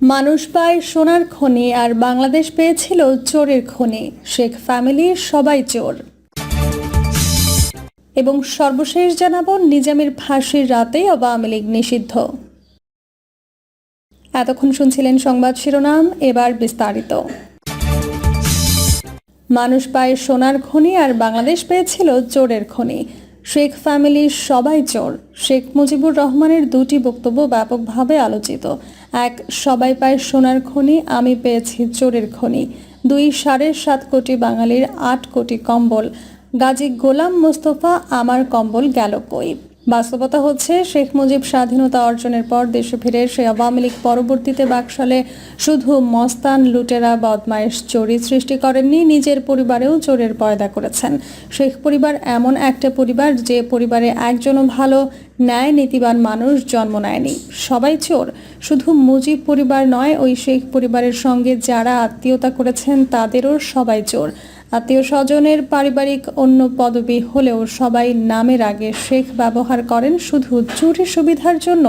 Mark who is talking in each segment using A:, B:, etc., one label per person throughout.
A: মানুষ পায় সোনার খনি আর বাংলাদেশ পেয়েছিল চোরের খনি। শেখ ফ্যামিলির সবাই চোর। এবং সর্বশেষ জানাব, নিজামের ফাঁসির রাতেই আওয়ামী লীগ নিষিদ্ধ। এতক্ষণ শুনছিলেন সংবাদ শিরোনাম, এবার বিস্তারিত। মানুষ পায় সোনার খনি আর বাংলাদেশ পেয়েছিল চোরের খনি। শেখ ফ্যামিলির সবাই চোর। শেখ মুজিবুর রহমানের দুটি বক্তব্য ব্যাপকভাবে আলোচিত। এক, সবাই পায় সোনার খনি, আমি পেয়েছি চোরের খনি। দুই, সাড়ে সাত কোটি বাঙালির আট কোটি কম্বল। গাজী গোলাম মোস্তফা, আমার কম্বল গেল কই? বাস্তবতা হচ্ছে, শেখ মুজিব স্বাধীনতা অর্জনের পর দেশে ফিরে সে আওয়ামী লীগ পরবর্তীতে বাকশালে শুধু মস্তান লুটেরা বদমায়েশ চোরি সৃষ্টি করেননি, নিজের পরিবারেও চোরের পয়দা করেছেন। শেখ পরিবার এমন একটা পরিবার যে পরিবারে একজনও ভালো, ন্যায় নীতিবান মানুষ জন্ম নেয়নি। সবাই চোর। শুধু মুজিব পরিবার নয়, ওই শেখ পরিবারের সঙ্গে যারা আত্মীয়তা করেছেন, তাদেরও সবাই চোর। আত্মীয় স্বজনের পারিবারিক অন্য পদবি হলেও সবাই নামের আগে শেখ ব্যবহার করেন শুধু চুরি সুবিধার জন্য।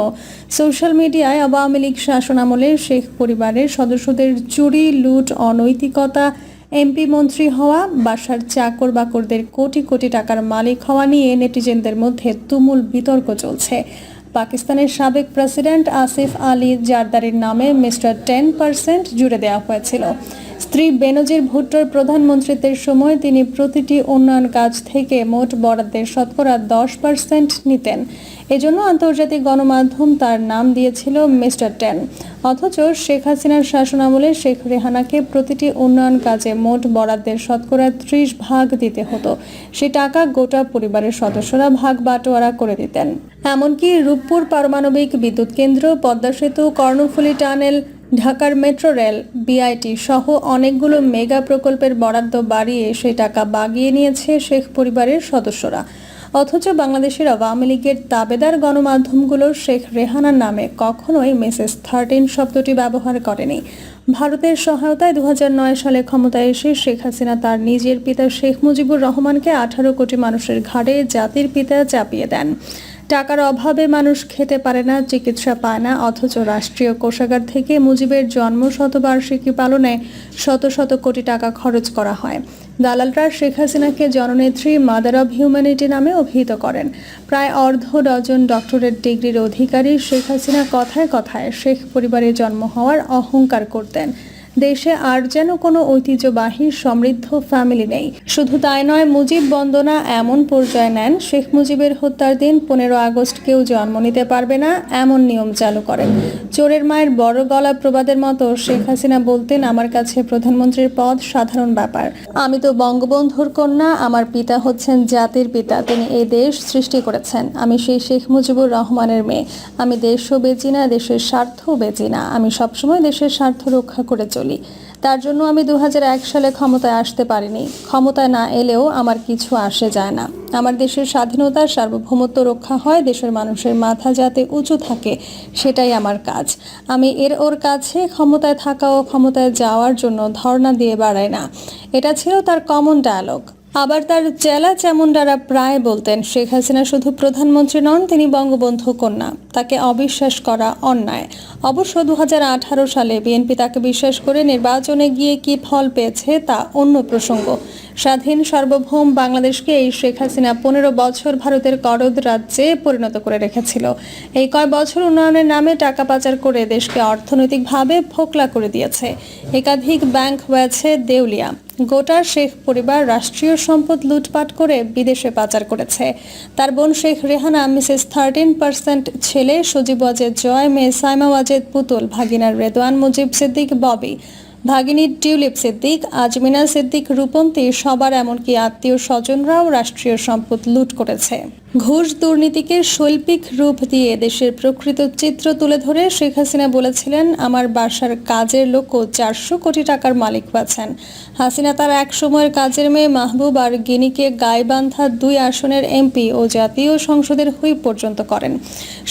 A: সোশ্যাল মিডিয়ায় আওয়ামী লীগ শাসনামলে শেখ পরিবারের সদস্যদের চুরি, লুট, অনৈতিকতা, এমপি মন্ত্রী হওয়া, বাসার চাকর বাকরদের কোটি কোটি টাকার মালিক হওয়া নিয়ে নেটিজেনদের মধ্যে তুমুল বিতর্ক চলছে। পাকিস্তানের সাবেক প্রেসিডেন্ট আসিফ আলী জারদারির নামে মিস্টার টেন পার্সেন্ট জুড়ে দেওয়া হয়েছিল। স্ত্রী বেনজির ভুট্টোর প্রধানমন্ত্রীত্বের সময় তিনি প্রতিটি উন্নয়ন কাজ থেকে মোট বরাদ্দের শতকরা দশ পার্সেন্ট নিতেন। এজন্য আন্তর্জাতিক গণমাধ্যম তার নাম দিয়েছিল মিস্টার টেন। অথচ শেখ হাসিনার শাসনামলে শেখ রেহানাকে প্রতিটি উন্নয়ন কাজে মোট বরাদ্দের শতকরা ত্রিশ ভাগ দিতে হতো। সে টাকা গোটা পরিবারের সদস্যরা ভাগ বাটোয়ারা করে দিতেন। এমনকি রূপপুর পারমাণবিক বিদ্যুৎ কেন্দ্র, পদ্মা সেতু, কর্ণফুলী টানেল, ঢাকার মেট্রো রেল, বিআইটি সহ অনেকগুলো মেগা প্রকল্পের বরাদ্দ বাড়িয়ে সেই টাকা বাগিয়ে নিয়েছে শেখ পরিবারের সদস্যরা। অথচ বাংলাদেশের আওয়ামী লীগের তাবেদার গণমাধ্যমগুলো শেখ রেহানার নামে কখনোই মেসেজ থার্টিন শব্দটি ব্যবহার করেনি। ভারতের সহায়তায় দু হাজার নয় সালে ক্ষমতায় এসে শেখ হাসিনা তার নিজের পিতা শেখ মুজিবুর রহমানকে আঠারো কোটি মানুষের ঘাড়ে জাতির পিতা চাপিয়ে দেন। টাকার অভাবে মানুষ খেতে পারে না, চিকিৎসা পায় না, অথচ রাষ্ট্রীয় কোষাগার থেকে মুজিবের জন্ম শতবার্ষিকী পালনে শত শত কোটি টাকা খরচ করা হয়। দালালরা শেখ হাসিনাকে জননেত্রী মাদার অব হিউম্যানিটি নামে অভিহিত করেন। প্রায় অর্ধ ডজন ডক্টরেট ডিগ্রির অধিকারী শেখ হাসিনা কথায় কথায় শেখ পরিবারে জন্ম হওয়ার অহংকার করতেন। দেশে আর যেন কোনো ঐতিহ্যবাহী সমৃদ্ধ ফ্যামিলি নেই। শুধু তাই নয়, মুজিব বন্দনা এমন পর্যায়ে নেন, শেখ মুজিবের হত্যার দিন পনেরো আগস্ট কেউ জন্ম নিতে পারবে না, এমন নিয়ম চালু করেন। চোরের মায়ের বড় গলা প্রবাদের মতো শেখ হাসিনা বলতেন, আমার কাছে প্রধানমন্ত্রীর পদ সাধারণ ব্যাপার। আমি তো বঙ্গবন্ধুর কন্যা, আমার পিতা হচ্ছেন জাতির পিতা, তিনি এই দেশ সৃষ্টি করেছেন। আমি সেই শেখ মুজিবুর রহমানের মেয়ে। আমি দেশও বেচি না, দেশের স্বার্থও বেচি না। আমি সবসময় দেশের স্বার্থ রক্ষা করে চলি। তার জন্য আমি দু হাজার এক সালে ক্ষমতায় আসতে পারিনি। ক্ষমতায় না এলেও আমার কিছু আসে যায় না। আমার দেশের স্বাধীনতার সার্বভৌমত্ব রক্ষা হয়, দেশের মানুষের মাথা যাতে উঁচু থাকে, সেটাই আমার কাজ। আমি এর ওর কাছে ক্ষমতায় থাকা ও ক্ষমতায় যাওয়ার জন্য ধর্ণা দিয়ে বাড়াই না। এটা ছিল তার কমন ডায়ালগ আবার তার চেলা চামুন্ডারা প্রায় বলতেন, শেখ হাসিনা শুধু প্রধানমন্ত্রী নন, তিনি বঙ্গবন্ধু কন্যা। তাকে অবিশ্বাস করা অন্যায়। অবশ্য দু হাজার আঠারো সালে বিএনপি তাকে বিশ্বাস করে নির্বাচনে গিয়ে কি ফল পেয়েছে তা অন্য প্রসঙ্গ। স্বাধীন সার্বভৌম বাংলাদেশকে এই শেখ হাসিনা পনেরো বছর ভারতের করদ রাজ্যে পরিণত করে রেখেছিল। এই কয় বছর উন্নয়নের নামে টাকা পাচার করে দেশকে অর্থনৈতিকভাবে ফোকলা করে দিয়েছে। একাধিক ব্যাংক হয়েছে দেউলিয়া। গোটা শেখ পরিবার রাষ্ট্রীয় সম্পদ লুটপাট করে বিদেশে পাচার করেছে। তার বোন Sheikh Rehana, Mrs thirteen percent ছেলে সজীব ওয়াজেদ জয়, মেয়ে সাইমা ওয়াজেদ পুতুল, ভাগিনার রেদওয়ান মুজিব সিদ্দিক, ববি। ভাগিনী টিউলিপ সিদ্দিক, আজমিনা সিদ্দিক, রূপন্তী সবার এমনকি আত্মীয় স্বজনরাও রাষ্ট্রীয় সম্পদ লুট করেছে। ঘুষ দুর্নীতিকে শৈল্পিক রূপ দিয়ে দেশের প্রকৃত চিত্র তুলে ধরে শেখ হাসিনা বলেছিলেন, আমার বাসার কাজের লোকও চারশো কোটি টাকার মালিক পাচ্ছেন হাসিনা তার এক সময়ের কাজের মেয়ে মাহবুব আর গিনিকে গাইবান্ধা দুই আসনের এমপি ও জাতীয় সংসদের হুইপ পর্যন্ত করেন।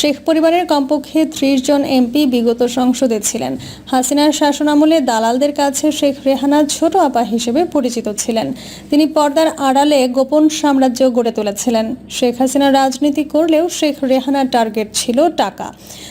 A: শেখ পরিবারের কমপক্ষে ত্রিশ জন এমপি বিগত সংসদে ছিলেন। হাসিনার শাসনামলে দালালদের কাছে শেখ রেহানা ছোট আপা হিসেবে পরিচিত ছিলেন। তিনি পর্দার আড়ালে গোপন সাম্রাজ্য গড়ে তুলেছিলেন। শেখ হাসিনা রাজনীতি করলেও শেখ রেহানার টার্গেট ছিল টাকা।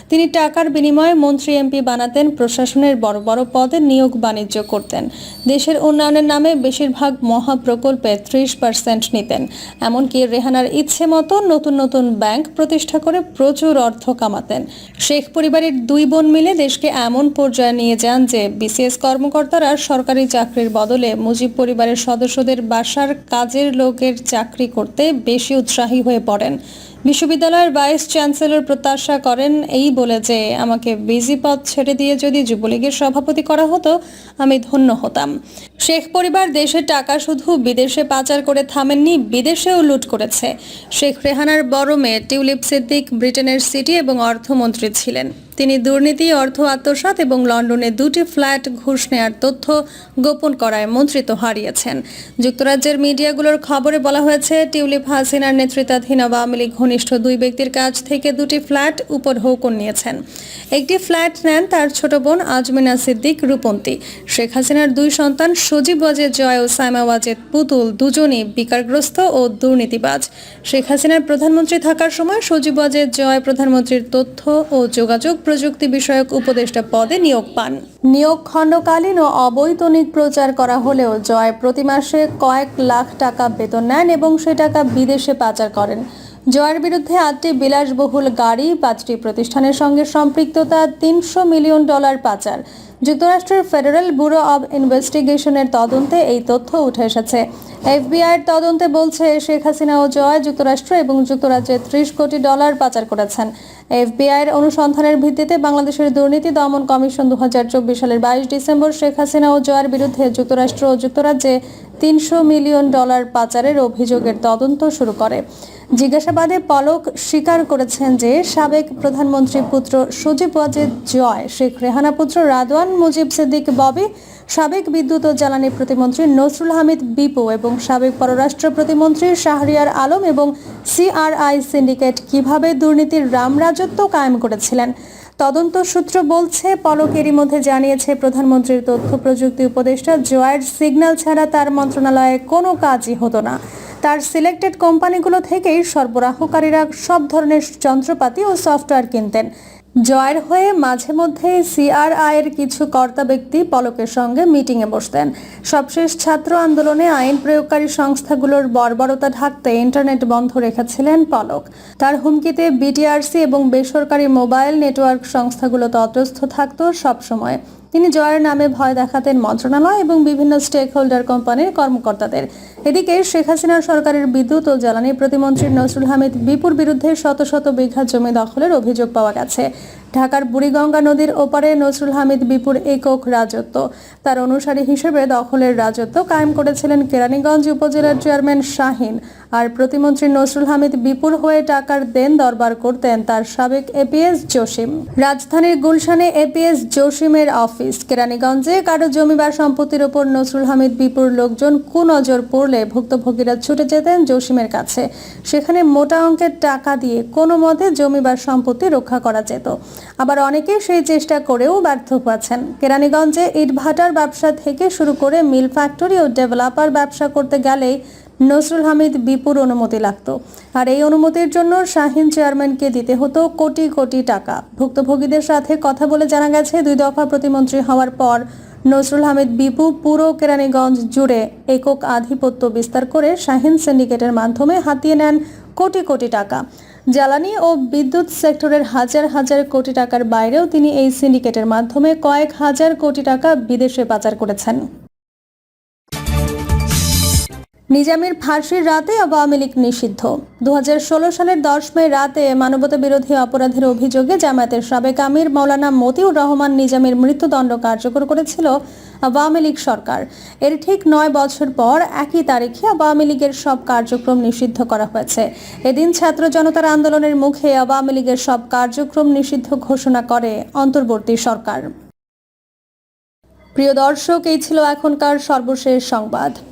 A: তিনি টাকার বিনিময়ে মন্ত্রী এমপি বানাতেন, প্রশাসনের বড় বড় পদে নিয়োগ বাণিজ্য করতেন। দেশের উন্নয়নের নামে বেশিরভাগ মহাপ্রকল্পে ত্রিশ পার্সেন্ট নিতেন। এমনকি রেহানার ইচ্ছে মতো নতুন নতুন ব্যাংক প্রতিষ্ঠা করে প্রচুর অর্থ কামাতেন। শেখ পরিবারের দুই বোন মিলে দেশকে এমন পর্যায়ে নিয়ে যান যে বিসিএস কর্মকর্তারা সরকারি চাকরির বদলে মুজিব পরিবারের সদস্যদের বাসার কাজের লোকের চাকরি করতে বেশি উৎসাহী হয়ে important. বিশ্ববিদ্যালয়ের ভাইস চ্যান্সেলর প্রত্যাশা করেন এই বলে যে, আমাকে বিজি পদ ছেড়ে দিয়ে যদি যুবলীগের সভাপতি করা হতো, আমি ধন্য হতাম। শেখ পরিবার দেশের টাকা শুধু বিদেশে পাচার করে থামেননি, বিদেশেও লুট করেছে। শেখ রেহানার বড় মেয়ে টিউলিপ সিদ্দিক ব্রিটেনের সিটি এবং অর্থমন্ত্রী ছিলেন। তিনি দুর্নীতি, অর্থ আত্মসাৎ এবং লন্ডনে দুটি ফ্ল্যাট ঘুষ নেয়ার তথ্য গোপন করায় মন্ত্রিত্ব হারিয়েছেন। যুক্তরাজ্যের মিডিয়াগুলোর খবরে বলা হয়েছে, টিউলিপ হাসিনার নেতৃত্বাধীন আওয়ামী লীগ ঘনিষ্ঠ দুই ব্যক্তির কাছ থেকে দুটি ফ্ল্যাট উপঢৌকন নিয়েছেন। একটি ফ্ল্যাট নেন তার ছোট বোন আজমিনা সিদ্দিক রূপন্তী। শেখ হাসিনার দুই সন্তান সজীব ওয়াজেদ জয় ও সাইমা ওয়াজেদ পুতুল দুজনই বিকারগ্রস্ত ও দুর্নীতিবাজ। শেখ হাসিনার প্রধানমন্ত্রী থাকার সময় সজীব ওয়াজেদ জয় প্রধানমন্ত্রীর তথ্য ও যোগাযোগ প্রযুক্তি বিষয়ক উপদেষ্টা পদে নিয়োগ পান। নিয়োগ খণ্ডকালীন ও অবৈতনিক প্রচার করা হলেও জয় প্রতি মাসে কয়েক লাখ টাকা বেতন নেন এবং সে টাকা বিদেশে পাচার করেন। জয়ের বিরুদ্ধে আটটি বিলাসবহুল গাড়ি, পাঁচটি প্রতিষ্ঠানের সঙ্গে সম্পৃক্ততা, তিনশো মিলিয়ন ডলার পাচার। যুক্তরাষ্ট্রের ফেডারেল ব্যুরো অব ইনভেস্টিগেশনের তদন্তে এই তথ্য উঠে এসেছে। এফবিআইয়ের তদন্তে বলছে, শেখ হাসিনা ও জয় যুক্তরাষ্ট্র এবং যুক্তরাজ্যে ত্রিশ কোটি ডলার পাচার করেছেন। এফবিআইয়ের অনুসন্ধানের ভিত্তিতে বাংলাদেশের দুর্নীতি দমন কমিশন দু হাজার চব্বিশ সালের বাইশ ডিসেম্বর শেখ হাসিনা ও জয়ের বিরুদ্ধে যুক্তরাষ্ট্র ও যুক্তরাজ্যে তিনশো মিলিয়ন ডলার পাচারের অভিযোগের তদন্ত শুরু করে। জিজ্ঞাসাবাদে পলক স্বীকার করেছেন যে সাবেক প্রধানমন্ত্রী পুত্র সজীব ওয়াজেদ জয়, শেখ রেহানা পুত্র রাদওয়ান, মুজিব সিদ্দিক ববি, সাবেক বিদ্যুৎ ও জ্বালানি প্রতিমন্ত্রী নসরুল হামিদ বিপু এবং সাবেক পররাষ্ট্র প্রতিমন্ত্রী শাহরিয়ার আলম এবং সিআরআই সিন্ডিকেট কীভাবে দুর্নীতির রামরাজত্ব কায়েম করেছিলেন। তদন্ত সূত্র বলছে পলকেরই মধ্যে জানিয়েছে প্রধানমন্ত্রীর তথ্য প্রযুক্তি উপদেষ্টা জয়ের সিগন্যাল ছাড়া তার মন্ত্রণালয়ে কোনো কাজই হতো না। তার সিলেক্টেড কোম্পানিগুলো থেকেই সরবরাহকারীরা সব ধরনের যন্ত্রপাতি ও সফটওয়্যার কিনতেন। জয়ের হয়ে মাঝে মধ্যে সিআরআইয়ের কিছু কর্তা ব্যক্তি পলকের সঙ্গে মিটিংয়ে বসতেন। সবশেষ ছাত্র আন্দোলনে আইন প্রয়োগকারী সংস্থাগুলোর বর্বরতা ঢাকতে ইন্টারনেট বন্ধ রেখেছিলেন পলক। তার হুমকিতে বিটিআরসি এবং বেসরকারি মোবাইল নেটওয়ার্ক সংস্থাগুলো তটস্থ থাকত সবসময়। তিনি জয়ের নামে ভয় দেখাতেন মন্ত্রণালয় এবং বিভিন্ন স্টেক হোল্ডার কোম্পানির কর্মকর্তাদের। এদিকে শেখ হাসিনা সরকারের বিদ্যুৎ ও জ্বালানি প্রতিমন্ত্রী নসরুল হামিদ বিপুর বিরুদ্ধে শত শত বিঘা জমি দখলের অভিযোগ পাওয়া গেছে। ঢাকার বুড়িগঙ্গা নদীর ওপারে নসরুল হামিদ বিপুর একক রাজত্ব। তার অনুসারী হিসেবে দখলের রাজত্ব কায়েম করেছিলেন কেরানীগঞ্জ উপজেলার চেয়ারম্যান শাহিন। আর প্রতিমন্ত্রী নজরুল হামিদ বিপুল হয়ে টাকার দেন দরবার করতেন তার সাবেক এপিএস জসিম। রাজধানীর গুলশানে এপিএস জসিমের অফিস কেরানীগঞ্জে কারও জমি বা সম্পত্তির ওপর নসরুল হামিদ বিপুর লোকজন কুনজর পড়লে ভুক্তভোগীরা ছুটে যেতেন জসিমের কাছে। সেখানে মোটা অঙ্কের টাকা দিয়ে কোনো মতে জমি বা সম্পত্তি রক্ষা করা যেত। আবার অনেকে সেই চেষ্টা করেও ব্যর্থ হয়েছেন। কেরানীগঞ্জে ইটভাটার ব্যবসা থেকে শুরু করে মিল ফ্যাক্টরি ও ডেভেলপার ব্যবসা করতে গেলেই নসরুল হামিদ বিপুর অনুমতি লাগত আর এই অনুমতির জন্য শাহিন চেয়ারম্যানকে দিতে হতো কোটি কোটি টাকা। ভুক্তভোগীদের সাথে কথা বলে জানা গেছে, দুই দফা প্রতিমন্ত্রী হওয়ার পর নসরুল হামিদ বিপু পুরো কেরানীগঞ্জ জুড়ে একক আধিপত্য বিস্তার করে শাহিন সিন্ডিকেটের মাধ্যমে হাতিয়ে নেন কোটি কোটি টাকা। জ্বালানি ও বিদ্যুৎ সেক্টরের হাজার হাজার কোটি টাকার বাইরেও তিনি এই সিন্ডিকেটের মাধ্যমে কয়েক হাজার কোটি টাকা বিদেশে পাচার করেছেন। নিজামের ফাঁসির রাতে আওয়ামী লীগ নিষিদ্ধ। দুহাজার ষোলো সালের দশ মে রাতে মানবতা বিরোধী অপরাধের অভিযোগে জামায়াতের সাবেক আমির মৌলানা মতিউর রহমান নিজামের মৃত্যুদণ্ড কার্যকর করেছিল আওয়ামী লীগ সরকার। এর ঠিক নয় বছর পর একই তারিখে আওয়ামী লীগের সব কার্যক্রম নিষিদ্ধ করা হয়েছে। এদিন ছাত্র জনতার আন্দোলনের মুখে আওয়ামী লীগের সব কার্যক্রম নিষিদ্ধ ঘোষণা করে অন্তর্বর্তী সরকার। প্রিয় দর্শক, এই ছিল এখনকার সর্বশেষ সংবাদ।